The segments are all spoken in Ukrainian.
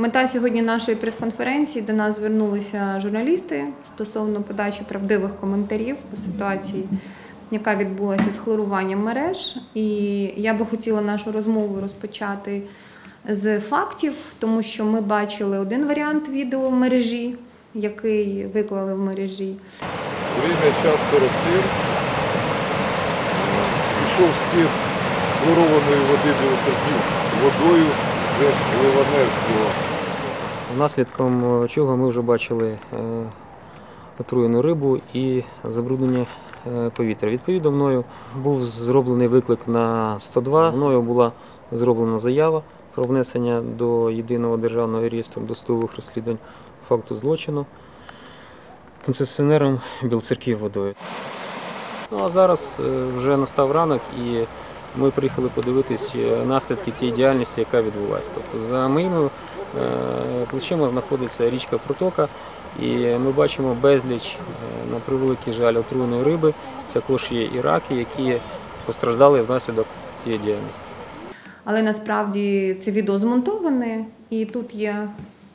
Мета сьогодні нашої прес-конференції до нас звернулися журналісти стосовно подачі правдивих коментарів по ситуації, яка відбулася з хлоруванням мереж. І я би хотіла нашу розмову розпочати з фактів, тому що ми бачили один варіант відео мережі, який виклали в мережі. Время час 47. Пішов стір хлорованої води білоцерків водою з Ливаневського. Наслідком е, чого ми вже бачили е, отруєну рибу і забруднення е, повітря. Відповідно, мною був зроблений виклик на 102. Мною була зроблена заява про внесення до єдиного державного реєстру досудових розслідувань факту злочину концесіонером Білоцерків водою. Ну а зараз вже настав ранок і ми приїхали подивитись е, наслідки тієї діяльності, яка відбулася. Тобто за моїми е, плечима знаходиться річка Протока, і ми бачимо безліч, е, на превеликий жаль, отруєної риби. Також є і раки, які постраждали внаслідок цієї діяльності. Але насправді це відео змонтоване, і тут є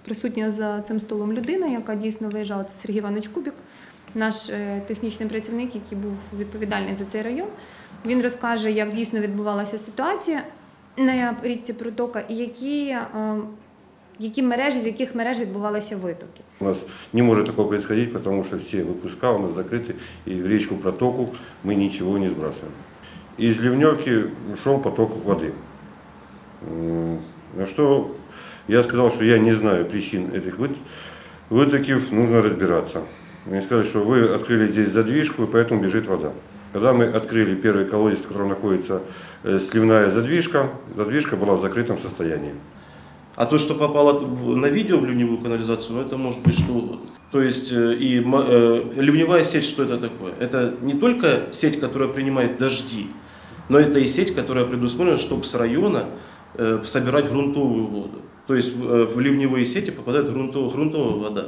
присутня за цим столом людина, яка дійсно виїжджала. Це Сергій Іванович Кубік, наш е, технічний працівник, який був відповідальний за цей район. Він розкаже, як дійсно відбувалася ситуація на річці Протока і які, е, які мережі, з яких мереж відбувалися витоки. У нас не может такого происходить, потому что все выпуска у нас закрыты, и в речку протоку мы ничего не сбрасываем. Из ливневки шел поток воды. М, На что я сказал, что я не знаю причин этих выт- вытоков, нужно Они сказали, что вы открыли здесь задвижку, и поэтому бежит вода. Когда мы открыли первый колодец, в котором находится э, сливная задвижка, задвижка была в закрытом состоянии. А то, что попало на видео в ливневую канализацию, ну это может быть что. То есть э, и э, ливневая сеть, что это такое? Это не только сеть, которая принимает дожди, но это и сеть, которая предусмотрена, чтобы с района э, собирать грунтовую воду. То есть э, в ливневые сети попадает грунтов- грунтовая вода.